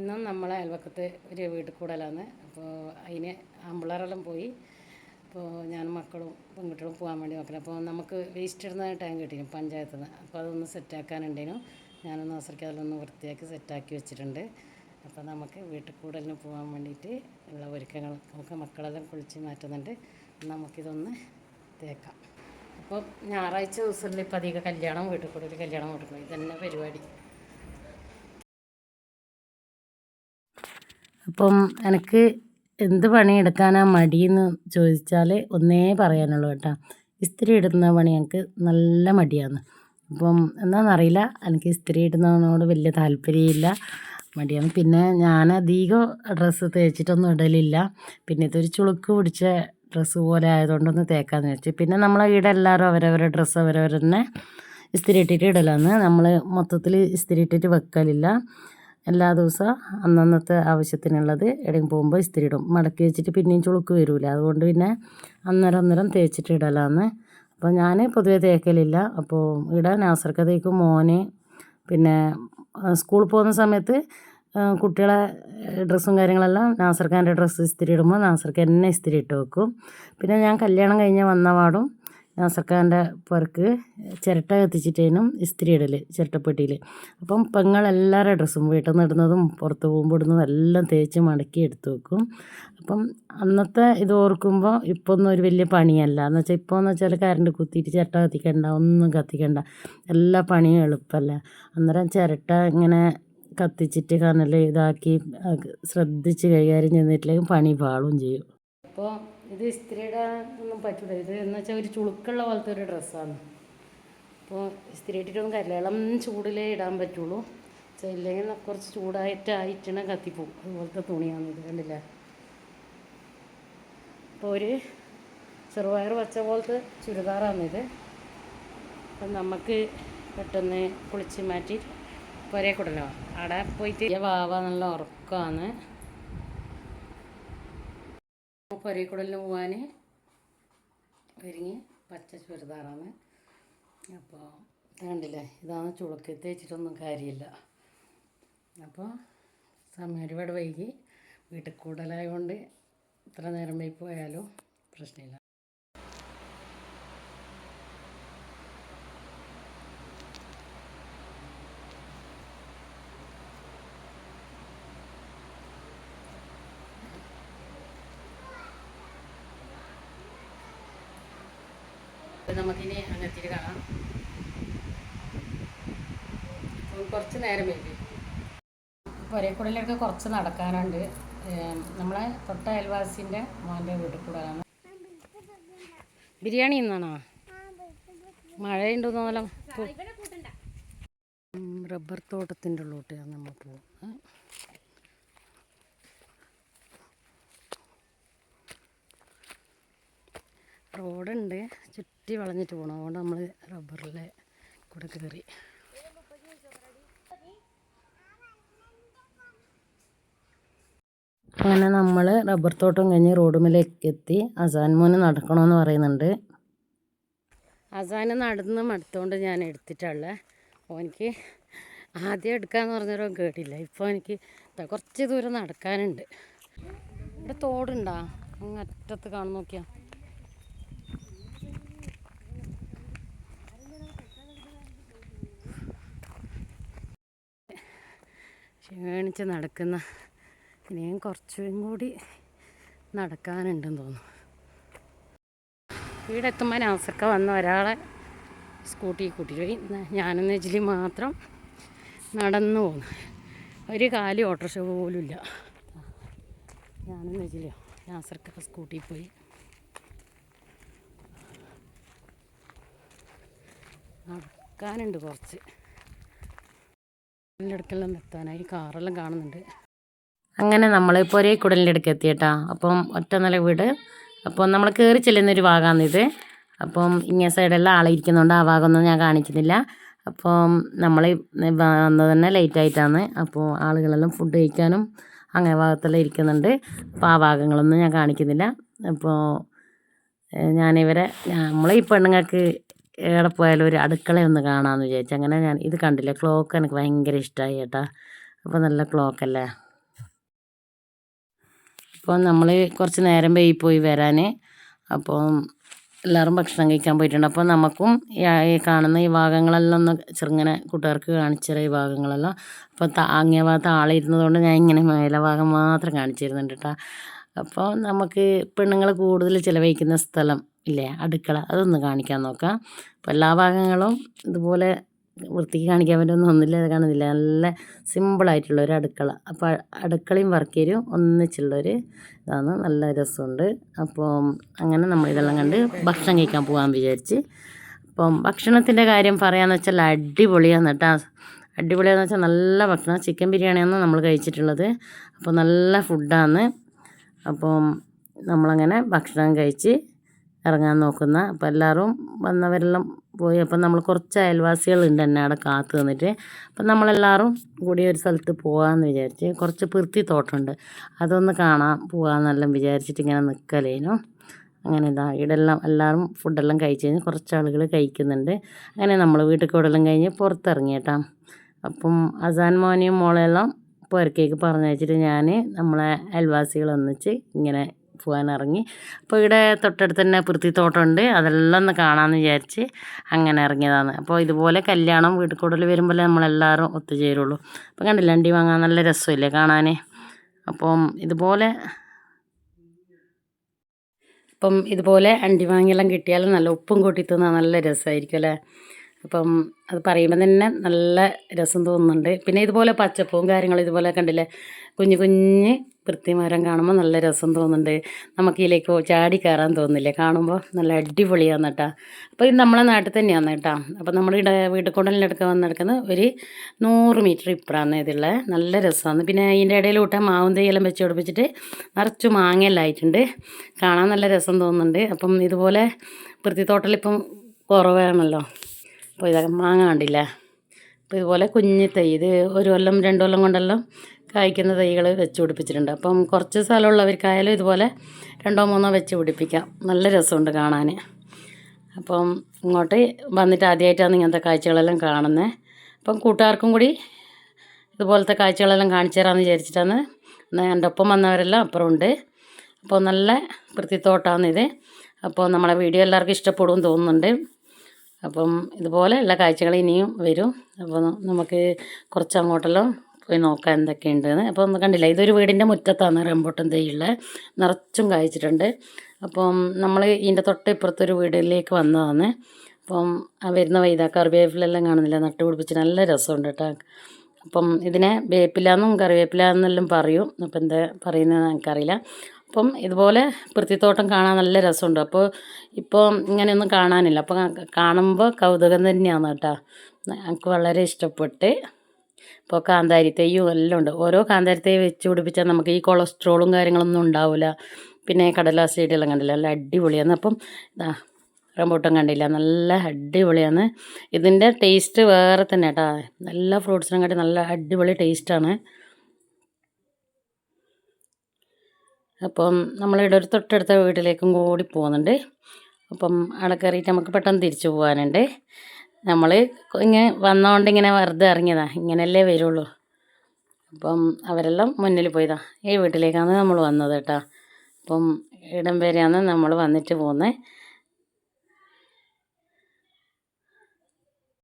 ഇന്നും നമ്മളെ അയൽവക്കത്ത് ഒരു വീട്ടിൽ കൂടലാണ്. അപ്പോൾ അതിന് അമ്പിളറെല്ലാം പോയി. അപ്പോൾ ഞാൻ മക്കളും പെൺകുട്ടികളും പോകാൻ വേണ്ടി നോക്കണം അപ്പോൾ നമുക്ക് വേസ്റ്റ് ഇടുന്ന ടൈം കിട്ടിയിരുന്നു പഞ്ചായത്തിൽ നിന്ന് അപ്പോൾ അതൊന്ന് സെറ്റാക്കാനുണ്ടേനു ഞാനൊന്ന് അവസരക്ക് അതിലൊന്ന് വൃത്തിയാക്കി സെറ്റാക്കി വെച്ചിട്ടുണ്ട്. അപ്പോൾ നമുക്ക് വീട്ടിൽ കൂടലിന് പോകാൻ വേണ്ടിയിട്ട് ഉള്ള ഒരുക്കങ്ങൾ നമുക്ക് മക്കളെല്ലാം കുളിച്ച് മാറ്റുന്നുണ്ട്. നമുക്കിതൊന്ന് തേക്കാം. അപ്പോൾ ഞായറാഴ്ച ദിവസങ്ങളിൽ ഇപ്പോൾ അധികം കല്യാണം വീട്ടിൽ കൂടൽ കല്യാണം കൊടുക്കണം. ഇതന്നെ പരിപാടി. അപ്പം എനിക്ക് എന്ത് പണിയെടുക്കാനാ മടിയെന്ന് ചോദിച്ചാൽ ഒന്നേ പറയാനുള്ളൂ കേട്ടോ. ഇസ്തിരി ഇടുന്ന പണി എനിക്ക് നല്ല മടിയാണ്. അപ്പം എന്താണെന്നറിയില്ല എനിക്ക് ഇസ്തിരി ഇടുന്നതിനോട് വലിയ താല്പര്യമില്ല മടിയാണ്. പിന്നെ ഞാൻ അധികം ഡ്രസ്സ് തേച്ചിട്ടൊന്നും ഇടലില്ല. പിന്നെ ഇതൊരു ചുളുക്ക് പിടിച്ച ഡ്രസ്സ് പോലെ ആയതുകൊണ്ടൊന്ന് തേക്കാമെന്ന് വെച്ചു പിന്നെ നമ്മളെ ഇവിടെ എല്ലാവരും അവരവരുടെ ഡ്രസ്സ് അവരവർ തന്നെ ഇസ്തിരി ഇട്ടിട്ട് ഇടലാന്ന്. നമ്മൾ മൊത്തത്തിൽ ഇസ്തിരി ഇട്ടിട്ട് വെക്കലില്ല. എല്ലാ ദിവസവും അന്നന്നത്തെ ആവശ്യത്തിനുള്ളത് എവിടെയും പോകുമ്പോൾ ഇസ്തിരി ഇടും മടക്കി വെച്ചിട്ട് പിന്നെയും ചുളുക്ക് വരില്ല അതുകൊണ്ട് പിന്നെ അന്നേരം അന്നേരം തേച്ചിട്ട് ഇടലാന്ന്. അപ്പോൾ ഞാൻ പൊതുവെ തേക്കലില്ല. അപ്പോൾ ഇവിടെ നാസർക്ക് തേക്കും മോന് പിന്നെ സ്കൂളിൽ പോകുന്ന സമയത്ത് കുട്ടികളെ ഡ്രസ്സും കാര്യങ്ങളെല്ലാം നാസർഖാന്റെ ഡ്രസ്സ് ഇസ്തിരി ഇടുമ്പോൾ നാസർക്ക് എന്നെ ഇസ്തിരി ഇട്ട് വെക്കും. പിന്നെ ഞാൻ കല്യാണം കഴിഞ്ഞ് വന്ന പാടും നാസർഖാന്റെ പുറക്ക് ചിരട്ട കത്തിച്ചിട്ടേനും ഇസ്തിരി ഇടൽ ചിരട്ടപ്പെട്ടിയിൽ അപ്പം പെങ്ങളെല്ലാവരുടെ ഡ്രസ്സും വീട്ടിൽ നിന്ന് ഇടുന്നതും പുറത്ത് പോകുമ്പോൾ ഇടുന്നതും എല്ലാം തേച്ച് മടക്കി എടുത്തു വെക്കും. അപ്പം അന്നത്തെ ഇത് ഓർക്കുമ്പോൾ ഇപ്പോൾ ഒന്നും ഒരു വലിയ പണിയല്ല. എന്ന് വെച്ചാൽ ഇപ്പോൾ എന്ന് വെച്ചാൽ കറണ്ട് കുത്തിയിട്ട് ചിരട്ട കത്തിക്കണ്ട ഒന്നും കത്തിക്കണ്ട. എല്ലാ പണിയും എളുപ്പമല്ല അന്നേരം ചിരട്ട ഇങ്ങനെ കത്തിച്ചിട്ട് കനൽ ഇതാക്കി ശ്രദ്ധിച്ച് കൈകാര്യം ചെയ്തിട്ടില്ലെങ്കിൽ പണി പാളും ചെയ്യും. അപ്പോൾ ഇത് ഇസ്തിരി ഒന്നും പറ്റില്ല ഇത് എന്ന് വെച്ചാൽ ഒരു ചുളുക്കുള്ള പോലത്തെ ഒരു ഡ്രസ്സാണ്. അപ്പോൾ ഇസ്തിരി ഇട്ടിട്ടൊന്നും കാര്യമില്ല ഇളം ചൂടിലേ ഇടാൻ പറ്റുള്ളൂ. ഇല്ലെങ്കിൽ കുറച്ച് ചൂടായിട്ട് ആയിട്ടാണ് കത്തിപ്പോവും. അതുപോലത്തെ തുണിയാണ് ഇത് കണ്ടില്ല? അപ്പോൾ ഒരു ചെറുപയർ വച്ച പോലത്തെ ചുരിദാറാണിത് അപ്പം നമുക്ക് പെട്ടെന്ന് കുളിച്ച് മാറ്റി പുരയെ കൂടലോ അവിടെ പോയിട്ട് വാവ നല്ല ഉറക്കമാണ് പുരയെ കൂടലിന് പോകാൻ ഒരുങ്ങി. പച്ച ചുരിദാറാണ്. അപ്പോൾ കണ്ടില്ലേ? ഇതാണ് ചുളുക്ക് തേച്ചിട്ടൊന്നും കാര്യമില്ല. അപ്പോൾ സമയം ഒരുപാട് വൈകി. വീട്ടിൽ കൂടുതലായതുകൊണ്ട് ഇത്ര നേരം വൈകി പോയാലും? പ്രശ്നമില്ല. അപ്പോൾ നമുക്കിനി അങ്ങത്തിരി കാണാം. അപ്പോൾ കുറച്ച് നേരം വൈകി. പുരക്കുടലൊക്കെ കുറച്ച് നടക്കാനുണ്ട്. നമ്മളെ തൊട്ട അയൽവാസിന്റെ മോന്റെ വീട്ടിൽ കൂടാണ് ബിരിയാണി ഇന്നാണോ? മഴയുണ്ടോന്നോലം റബ്ബർ തോട്ടത്തിന്റെ ഉള്ളോട്ട് നമ്മൾ പോകും റോഡുണ്ട്. ചുറ്റി വളഞ്ഞിട്ട് പോകണം അതുകൊണ്ട് നമ്മൾ റബ്ബറിലെ കൂടെ കയറി. അങ്ങനെ നമ്മൾ റബ്ബർ തോട്ടം കഴിഞ്ഞ് റോഡുമേലേക്ക് എത്തി. അസാൻ മോന് നടക്കണമെന്ന് പറയുന്നുണ്ട്. അസാന് നടന്ന് മടുത്തോണ്ട് ഞാൻ എടുത്തിട്ടുള്ളത് ഓനിക്ക് ആദ്യം എടുക്കാന്ന് പറഞ്ഞൊരു കേട്ടില്ല. ഇപ്പോൾ എനിക്ക് കുറച്ച് ദൂരം നടക്കാനുണ്ട്. ഇവിടെ തോടുണ്ടാ. അങ്ങ് അറ്റത്ത് കാണുന്ന നോക്കിയാ. ക്ഷീണിച്ച് നടക്കുന്ന ഇനിയും കുറച്ചും കൂടി നടക്കാനുണ്ടെന്ന് തോന്നുന്നു. വീടെ എത്തുമ്പോൾ നാസർക്ക വന്ന ഒരാളെ സ്കൂട്ടി കൂട്ടിയിട്ട് പോയി. ന- ഞാനും നെജിലി മാത്രം നടന്നു പോന്നു ഒരു കാലി ഓട്ടോറിക്ഷ പോലും ഇല്ല. ഞാനും നെജിലിയോ നാസർക്ക സ്കൂട്ടിയിൽ പോയി. നടക്കാനുണ്ട് കുറച്ച്. അടുക്കെല്ലാം എത്താനായി കാറെല്ലാം കാണുന്നുണ്ട്. അങ്ങനെ നമ്മൾ ഒരേ കുടലിന്റെ അടുക്ക് എത്തിയിട്ടാ. അപ്പം ഒറ്റ നില വീട്. അപ്പം നമ്മൾ കയറി ചെല്ലുന്നൊരു ഭാഗമാണിത് അപ്പം ഇങ്ങനെ സൈഡെല്ലാം ആളിരിക്കുന്നുണ്ട് ആ ഭാഗമൊന്നും ഞാൻ കാണിക്കുന്നില്ല. അപ്പം നമ്മൾ വന്നത് തന്നെ ലേറ്റ് ആയിട്ടാണ് അപ്പോൾ ആളുകളെല്ലാം ഫുഡ് കഴിക്കാനും അങ്ങനെ ഭാഗത്തെല്ലാം ഇരിക്കുന്നുണ്ട്. അപ്പോൾ ആ ഭാഗങ്ങളൊന്നും ഞാൻ കാണിക്കുന്നില്ല. അപ്പോൾ ഞാനിവരെ നമ്മളെ ഈ പെണ്ണുങ്ങൾക്ക് എവിടെ പോയാലും ഒരു അടുക്കളയൊന്ന് കാണാമെന്ന് വിചാരിച്ചു. അങ്ങനെ ഞാൻ ഇത് കണ്ടില്ലേ? ക്ലോക്ക് എനിക്ക് ഭയങ്കര ഇഷ്ടമായി കേട്ടാ അപ്പോൾ നല്ല ക്ലോക്കല്ലേ അപ്പോൾ നമ്മൾ കുറച്ച് നേരം പോയി പോയി വരാൻ അപ്പോൾ എല്ലാവരും ഭക്ഷണം കഴിക്കാൻ പോയിട്ടുണ്ട്. അപ്പോൾ നമുക്കും ഈ കാണുന്ന ഈ ഭാഗങ്ങളെല്ലാം ഒന്ന് ചെറുങ്ങനെ കൂട്ടുകാർക്ക് കാണിച്ചുതരാം ഈ ഭാഗങ്ങളെല്ലാം. അപ്പോൾ താങ്ങിയ ഭാഗത്ത് ആളിരുന്നതുകൊണ്ട് ഞാൻ ഇങ്ങനെ മേലെ ഭാഗം മാത്രം കാണിച്ചിരുന്നുണ്ട് കേട്ടോ അപ്പോൾ നമുക്ക് പെണ്ണുങ്ങൾ കൂടുതൽ ചിലവഴിക്കുന്ന സ്ഥലം ഇല്ലേ? അടുക്കള അതൊന്ന് കാണിക്കാൻ നോക്കാം. അപ്പോൾ എല്ലാ ഭാഗങ്ങളും ഇതുപോലെ വൃത്തിക്ക് കാണിക്കാൻ പറ്റുന്ന ഒന്നുമില്ല അത് കാണുന്നില്ല. നല്ല സിമ്പിളായിട്ടുള്ള ഒരു അടുക്കള. അപ്പോൾ അടുക്കളയും വർക്കേരിയും ഒന്നിച്ചുള്ളൊരു ഇതാണ്. നല്ല രസമുണ്ട്. അപ്പോൾ അങ്ങനെ നമ്മൾ ഇതെല്ലാം കണ്ട് ഭക്ഷണം കഴിക്കാൻ പോകാൻ വിചാരിച്ച്. അപ്പം ഭക്ഷണത്തിന്റെ കാര്യം പറയാമെന്ന് വെച്ചാൽ അടിപൊളിയാണ് കേട്ടോ. അടിപൊളിയാന്ന് വെച്ചാൽ നല്ല ഭക്ഷണം. ചിക്കൻ ബിരിയാണിയാണ് നമ്മൾ കഴിച്ചിട്ടുള്ളത്. അപ്പോൾ നല്ല ഫുഡാണ് അപ്പം നമ്മളങ്ങനെ ഭക്ഷണം കഴിച്ച് ഇറങ്ങാൻ നോക്കുന്ന. അപ്പം എല്ലാവരും വന്നവരെല്ലാം പോയി. അപ്പം നമ്മൾ കുറച്ച് അയൽവാസികളുണ്ട് എന്നെ അവിടെ കാത്തു നിന്നിട്ട്. അപ്പം നമ്മളെല്ലാവരും കൂടി ഒരു സ്ഥലത്ത് പോകാമെന്ന് വിചാരിച്ച് കുറച്ച് പൃഥ്വി തോട്ടമുണ്ട്. അതൊന്ന് കാണാൻ പോകാമെന്നെല്ലാം വിചാരിച്ചിട്ട് ഇങ്ങനെ നിൽക്കലേനു അങ്ങനെ ഇതാ ഇവിടെല്ലാം എല്ലാവരും ഫുഡെല്ലാം കഴിച്ച് കഴിഞ്ഞ് കുറച്ച് ആളുകൾ കഴിക്കുന്നുണ്ട്. അങ്ങനെ നമ്മൾ വീട്ടിൽ കൂടെല്ലാം കഴിഞ്ഞ് പുറത്തിറങ്ങി കേട്ടോ. അപ്പം അസാൻ മോനെയും മോളെല്ലാം പുരക്കേക്ക് പറഞ്ഞയച്ചിട്ട് ഞാൻ നമ്മളെ അയൽവാസികൾ ഒന്നിച്ച് ഇങ്ങനെ പോകാൻ ഇറങ്ങി അപ്പോൾ ഇവിടെ തൊട്ടടുത്ത് തന്നെ പൃഥ്വിത്തോട്ടമുണ്ട് അതെല്ലാം ഒന്ന് കാണാമെന്ന് വിചാരിച്ച് അങ്ങനെ ഇറങ്ങിയതാണ്. അപ്പോൾ ഇതുപോലെ കല്യാണം വീട്ടിൽ കൂടുതൽ വരുമ്പോൾ നമ്മളെല്ലാവരും ഒത്തുചേരുള്ളൂ. അപ്പോൾ കണ്ടില്ല അണ്ടി വാങ്ങാൻ നല്ല രസമില്ലേ കാണാൻ അപ്പം ഇതുപോലെ അപ്പം ഇതുപോലെ അണ്ടി വാങ്ങിയെല്ലാം കിട്ടിയാൽ നല്ല ഉപ്പും കൂട്ടി തിന്നാൽ നല്ല രസമായിരിക്കും അല്ലേ? അപ്പം അത് പറയുമ്പോൾ തന്നെ നല്ല രസം തോന്നുന്നുണ്ട്. പിന്നെ ഇതുപോലെ പച്ചപ്പവും കാര്യങ്ങളും ഇതുപോലെ കണ്ടില്ലേ? കുഞ്ഞു കുഞ്ഞ് വൃത്തിമരം കാണുമ്പോൾ നല്ല രസം തോന്നുന്നുണ്ട്. നമുക്കിതിലേക്ക് ചാടി കയറാൻ തോന്നുന്നില്ലേ? കാണുമ്പോൾ നല്ല അടിപൊളിയാണ് കേട്ടോ. അപ്പോൾ ഇത് നമ്മളെ നാട്ടിൽ തന്നെയാണ് കേട്ടോ. അപ്പോൾ നമ്മുടെ ഇവിടെ വീട്ടിൽ വന്ന് നടക്കുന്ന ഒരു നൂറ് മീറ്റർ ഇപ്പുറമാണ് ഇതുള്ളത് നല്ല രസമാണ്. പിന്നെ അതിന്റെ ഇടയിലോട്ട് മാവും തേയിലും വെച്ച് പിടിപ്പിച്ചിട്ട് നിറച്ച് മാങ്ങയെല്ലാം ആയിട്ടുണ്ട്. കാണാൻ നല്ല രസം തോന്നുന്നുണ്ട്. അപ്പം ഇതുപോലെ വൃത്തിത്തോട്ടലിപ്പം കുറവാണല്ലോ. അപ്പോൾ ഇതൊക്കെ മാങ്ങ കണ്ടില്ല? അപ്പോൾ ഇതുപോലെ കുഞ്ഞ് തൈ ഇത് ഒരു കൊല്ലം രണ്ട് കൊല്ലം കൊണ്ടെല്ലാം കായ്ക്കുന്ന തൈകൾ വെച്ച് പിടിപ്പിച്ചിട്ടുണ്ട്. അപ്പം കുറച്ച് സ്ഥലമുള്ളവർക്കായാലും ഇതുപോലെ രണ്ടോ മൂന്നോ വെച്ച് പിടിപ്പിക്കാം. നല്ല രസമുണ്ട് കാണാൻ അപ്പം ഇങ്ങോട്ട് വന്നിട്ട് ആദ്യമായിട്ടാണ് ഇങ്ങനത്തെ കാഴ്ചകളെല്ലാം കാണുന്നത് അപ്പം കൂട്ടുകാർക്കും കൂടി ഇതുപോലത്തെ കാഴ്ചകളെല്ലാം കാണിച്ചു തരാമെന്ന് വിചാരിച്ചിട്ടാണ് എന്റെ ഒപ്പം വന്നവരെല്ലാം അപ്പുറം ഉണ്ട് അപ്പോൾ നല്ല വൃത്തിത്തോട്ടാണിത് അപ്പോൾ നമ്മളെ വീഡിയോ എല്ലാവർക്കും ഇഷ്ടപ്പെടുമെന്ന് തോന്നുന്നുണ്ട്. അപ്പം ഇതുപോലെ എല്ലാ കാഴ്ചകളും ഇനിയും വരും. അപ്പോൾ നമുക്ക് കുറച്ച് അങ്ങോട്ടെല്ലാം പോയി നോക്കാം എന്തൊക്കെയുണ്ടെന്ന്. അപ്പോൾ ഒന്ന് കണ്ടില്ല ഇതൊരു വീടിന്റെ മുറ്റത്താണ് റംബൂട്ടൻ തൈയുള്ള. നിറച്ചും കായ്ച്ചിട്ടുണ്ട്. അപ്പം നമ്മൾ ഇതിന്റെ തൊട്ട് ഇപ്പുറത്തൊരു വീടിലേക്ക് വന്നതാണ്. അപ്പം ആ വരുന്ന വൈദ കറിവേപ്പിലെല്ലാം കാണുന്നില്ല നട്ട് പിടിപ്പിച്ച് നല്ല രസമുണ്ട് കേട്ടോ. അപ്പം ഇതിനെ വേപ്പിലാന്നും കറിവേപ്പില എന്നെല്ലാം പറയും. അപ്പം എന്താ പറയുന്നത് എനിക്കറിയില്ല. അപ്പം ഇതുപോലെ പൃഥ്വിത്തോട്ടം കാണാൻ നല്ല രസമുണ്ട്. അപ്പോൾ ഇപ്പോൾ ഇങ്ങനെയൊന്നും കാണാനില്ല. അപ്പോൾ കാണുമ്പോൾ കൗതുകം തന്നെയാണ് കേട്ടോ. എനിക്ക് വളരെ ഇഷ്ടപ്പെട്ട് ഇപ്പോൾ കാന്താരി തൈയും എല്ലാം ഉണ്ട്. ഓരോ കാന്താരി തൈ വെച്ച് പിടിപ്പിച്ചാൽ നമുക്ക് ഈ കൊളസ്ട്രോളും കാര്യങ്ങളൊന്നും ഉണ്ടാവില്ല പിന്നെ കടലാസ് ചെടിയെല്ലാം കണ്ടില്ല? നല്ല അടിപൊളിയാണ്. അപ്പം ഇതാ റംബൂട്ടാൻ കണ്ടില്ല? നല്ല അടിപൊളിയാണ്. ഇതിന്റെ ടേസ്റ്റ് വേറെ തന്നെ കേട്ടോ. എല്ലാ ഫ്രൂട്ട്സിനും കാട്ടി നല്ല അടിപൊളി ടേസ്റ്റാണ് അപ്പം നമ്മളിവിടെ ഒരു തൊട്ടടുത്ത വീട്ടിലേക്കും കൂടി പോകുന്നുണ്ട്. അപ്പം അവിടെ കയറിയിട്ട് നമുക്ക് പെട്ടെന്ന് തിരിച്ചു പോകാനുണ്ട്. നമ്മൾ ഇങ്ങനെ വന്നതുകൊണ്ട് ഇങ്ങനെ വെറുതെ ഇറങ്ങിയതാ. ഇങ്ങനെയല്ലേ വരുള്ളൂ. അപ്പം അവരെല്ലാം മുന്നിൽ പോയതാ. ഈ വീട്ടിലേക്കാണ് നമ്മൾ വന്നത് കേട്ടോ. അപ്പം ഇടം വരെയാണ് നമ്മൾ വന്നിട്ട് പോകുന്നത്